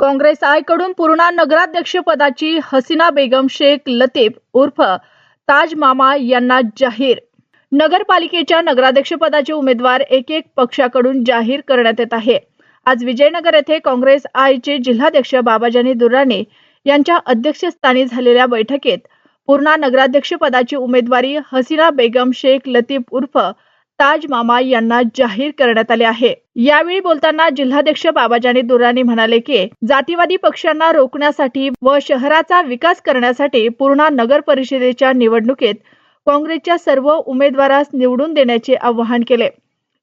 काँग्रेस आयकडून पूर्णा नगराध्यक्ष पदाची हसीना बेगम शेख लतीफ उर्फ ताज मामा यांना जाहीर. नगरपालिकेच्या नगराध्यक्ष पदाचे उमेदवार एक एक पक्षाकडून जाहीर करण्यात येत आहे. आज विजयनगर येथे काँग्रेस आयचे जिल्हाध्यक्ष बाबाजानी दुर्राणे यांच्या अध्यक्षस्थानी झालेल्या बैठकीत पूर्णा नगराध्यक्ष पदाची उमेदवारी हसीना बेगम शेख लतीफ उर्फ ताज मामा यांना जाहीर करण्यात आले आहे. यावेळी बोलताना जिल्हाध्यक्ष बाबाजानी दुर्राणी म्हणाले की जातीवादी पक्षांना रोखण्यासाठी व शहराचा विकास करण्यासाठी पूर्णा नगर परिषदेच्या निवडणुकीत काँग्रेसच्या सर्व उमेदवारास निवडून देण्याचे आवाहन केले.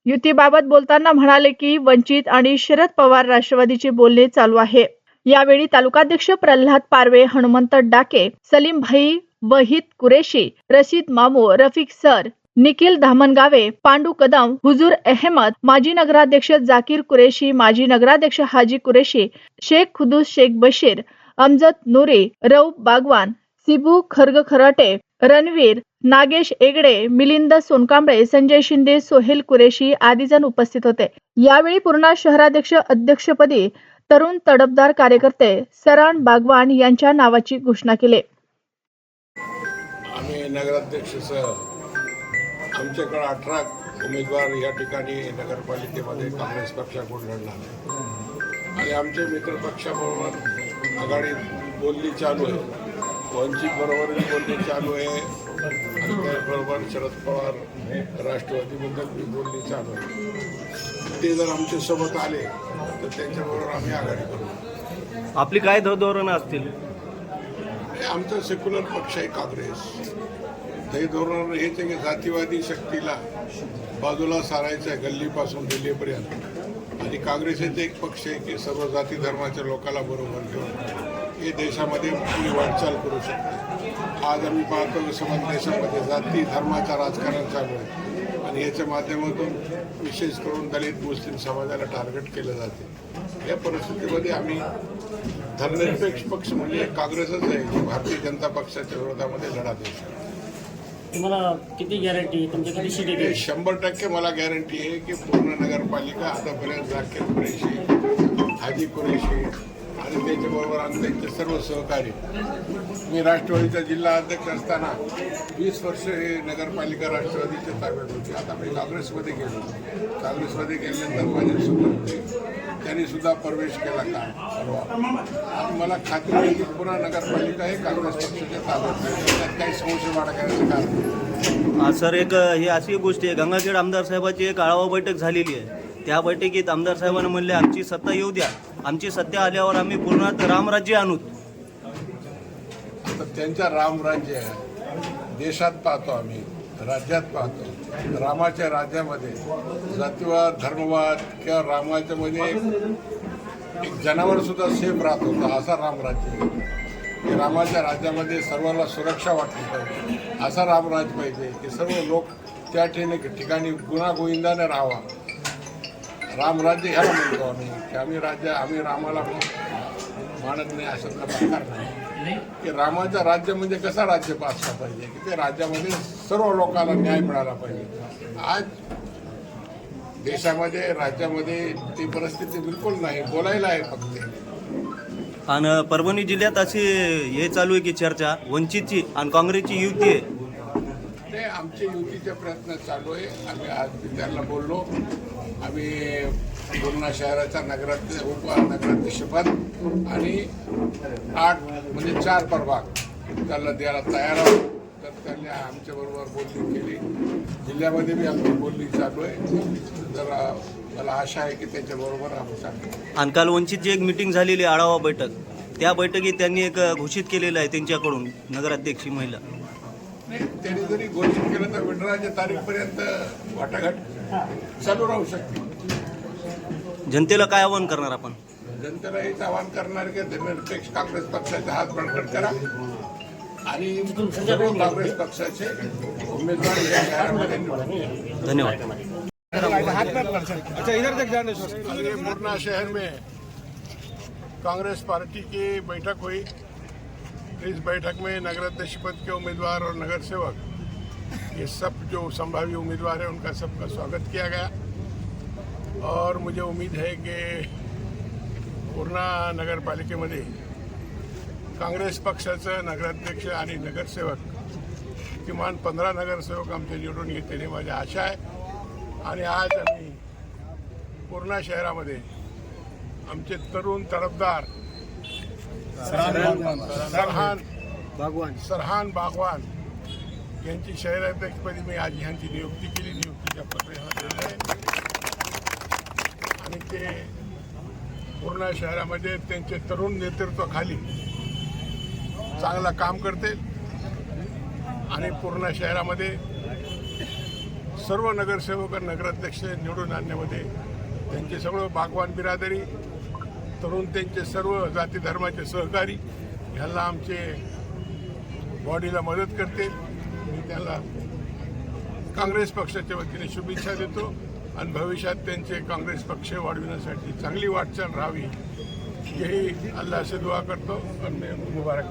युतीबाबत बोलताना म्हणाले की वंचित आणि शरद पवार राष्ट्रवादीची बोलणे चालू आहे. यावेळी तालुकाध्यक्ष प्रल्हाद पारवे हनुमंत डाके सलीम भाई वहीद कुरेशी रशीद मामू रफिक सर निखिल धामणगावे पांडू कदम हुजूर अहमद माजी नगराध्यक्ष जाकीर कुरेशी माजी नगराध्यक्ष हाजी कुरेशी शेख खुदूस शेख बशीर अमजद नुरी रऊफ बागवान सिबू खर्ग खराटे रणवीर नागेश एगडे मिलिंद सोनकांबळे संजय शिंदे सोहेल कुरेशी आदी जण उपस्थित होते. यावेळी पूर्णा शहराध्यक्ष अध्यक्षपदी तरुण तडफदार कार्यकर्ते सरण बागवान यांच्या नावाची घोषणा केली. आम्ही नगराध्यक्षसह आमच्याकडे अठरा उमेदवार या ठिकाणी नगरपालिकेमध्ये काँग्रेस पक्षाकडून लढणार आहे आणि आमचे मित्र पक्षाबरोबर आघाडी बोलणी चालू आहे. वंचित बरोबरही बोलणी चालू आहे. आणि त्याचबरोबर शरद पवार राष्ट्रवादीबद्दल बी बोलणी चालू आहे. ते जर आमच्यासोबत आले तर त्यांच्याबरोबर आम्ही आघाडी करू. आपली काय धोरणं असतील? आमचा सेक्युलर पक्ष आहे काँग्रेस. ते धोरण हेच आहे की जातीवादी शक्तीला बाजूला सारायचं आहे गल्लीपासून दिल्लीपर्यंत. आणि काँग्रेस एक पक्ष आहे की सर्व जाती धर्माच्या लोकाला बरोबर घेऊन हे देशामध्ये पुढे वाटचाल करू शकते. आज आम्ही पाहतो की समज देशामध्ये जाती धर्माचा राजकारण चालू आहे. आणि याच्या माध्यमातून विशेष करून दलित मुस्लिम समाजाला टार्गेट केलं जाते. या परिस्थितीमध्ये आम्ही धर्मनिरपेक्ष पक्ष म्हणजे काँग्रेसच आहे की भारतीय जनता पक्षाच्या विरोधामध्ये लढा देऊ शकतो. तुम्हाला किती गॅरंटी तुमच्या किती सीट येते शंभर टक्के मला गॅरंटी आहे की पूर्ण नगरपालिका आतापर्यंत जाकीर कुरेशी हाजी कुरेशी आणि त्याच्याबरोबर आणि त्यांचे सर्व सहकारी. मी राष्ट्रवादीचा जिल्हा अध्यक्ष असताना वीस वर्ष हे नगरपालिका राष्ट्रवादीच्या ताब्यात होती. आता मी काँग्रेसमध्ये गेलो. काँग्रेसमध्ये गेल्यानंतर माझे सुद्धा त्यांनी सुद्धा प्रवेश केला का? आणि मला खात्री आहे की पुन्हा नगरपालिका हे काँग्रेस पक्षाच्या ताब्यात त्यात काही संशय बाळगण्याचं कारण सर एक ही अशी गोष्ट आहे. गंगाखेड आमदार साहेबाची एक आढावा बैठक झालेली आहे. त्या बैठकीत आमदार साहेबांना म्हणले आमची सत्ता येऊ द्या. आमची सत्ता आल्यावर आम्ही पूर्ण रामराज्य आणू. आता त्यांच्या रामराज्य आहे देशात पाहतो आम्ही राज्यात पाहतो. रामाच्या राज्यामध्ये जातीवाद धर्मवाद किंवा रामाच्या मध्ये एक- जनावर सुद्धा सेफ राहत होता असा रामराज्य की रामाच्या राज्यामध्ये सर्वांना सुरक्षा वाटली पाहिजे असा रामराज पाहिजे की सर्व लोक त्या ठिकाणी ठिकाणी गुणागोविंदाने राहावा. रामराज्य ह्याला म्हणतो आम्ही की आम्ही राज्य आम्ही रामाला मानत नाही अशातला प्रकार नाही. की रामाच्या राज्य म्हणजे कसा राज्य असला पाहिजे? की ते राज्यामध्ये सर्व लोकांना न्याय मिळाला पाहिजे. आज देशामध्ये राज्यामध्ये ती परिस्थिती बिलकुल नाही. बोलायला आहे फक्त. आणि परभणी जिल्ह्यात अशी हे चालू आहे की चर्चा वंचितची आणि काँग्रेसची युती आहे. ते आमचे युतीचे प्रयत्न चालू आहे. आम्ही आज त्यांना बोललो. आम्ही पूर्णा शहराचा होबा नगराध्यक्षपद आणि आठ म्हणजे चार प्रभाग त्याला द्यायला तयार आहोत. तर त्यांनी आमच्याबरोबर बोलणी केली. जिल्ह्यामध्ये बी आमची बोलणी चालू आहे. तर मला आशा आहे की त्यांच्याबरोबर आम्ही चालू आणि काल वंचितची एक मिटिंग झालेली आहे आढावा बैठक त्या बैठकीत त्यांनी एक घोषित केलेलं आहे त्यांच्याकडून नगराध्यक्षी महिला. नाही त्यांनी जरी घोषित केलं तर विठराच्या तारीखपर्यंत वाटाघाट चालू राहू शकते. जनतेला काय आवाहन करणार आपण? जनतेला हेच आवाहन करणार की धर्मनिरपेक्ष काँग्रेस पक्षाचा हात बळकट करा. आणि सर्व काँग्रेस पक्षाचे उमेदवार या शहरामध्ये निवडून या. धन्यवाद. मुरना शहर में कांग्रेस पार्टी की बैठक हुई। इस बैठक में नगराध्यक्ष पद के उम्मीदवार और नगर सेवक ये सब जो संभावी उम्मीदवार हैं उनका सबका स्वागत किया गया। और मुझे उम्मीद है कि पूर्णा नगरपालिकेमध्ये काँग्रेस पक्षाचं नगराध्यक्ष आणि नगरसेवक किमान पंधरा नगरसेवक आमचे निवडून घेतलेली माझी आशा आहे. आणि आज आम्ही पूर्णा शहरामध्ये आमचे तरुण तडफदार सरहान भगवान. सरहान बागवान यांची शहराध्यक्षपदी मी आज ह्यांची नियुक्ती केली नियुक्तीच्या पत्र ह्यांना दिलं आहे. आणि ते पूर्ण शहरामध्ये त्यांचे तरुण नेतृत्वाखाली चांगलं काम करतील. आणि पूर्ण शहरामध्ये सर्व नगरसेवक नगराध्यक्ष निवडून आणण्यामध्ये त्यांचे सर्व बागवान बिरादरी तरुण त्यांचे सर्व जाती धर्माचे सहकारी ह्यांना आमचे बॉडीला मदत करते. मी त्यांना काँग्रेस पक्षाच्या वतीने शुभेच्छा देतो आणि भविष्यात त्यांचे काँग्रेस पक्ष वाढविण्यासाठी चांगली वाटचाल राहावी हेही अल्लाह से दुआ करतो. आणि मुबारक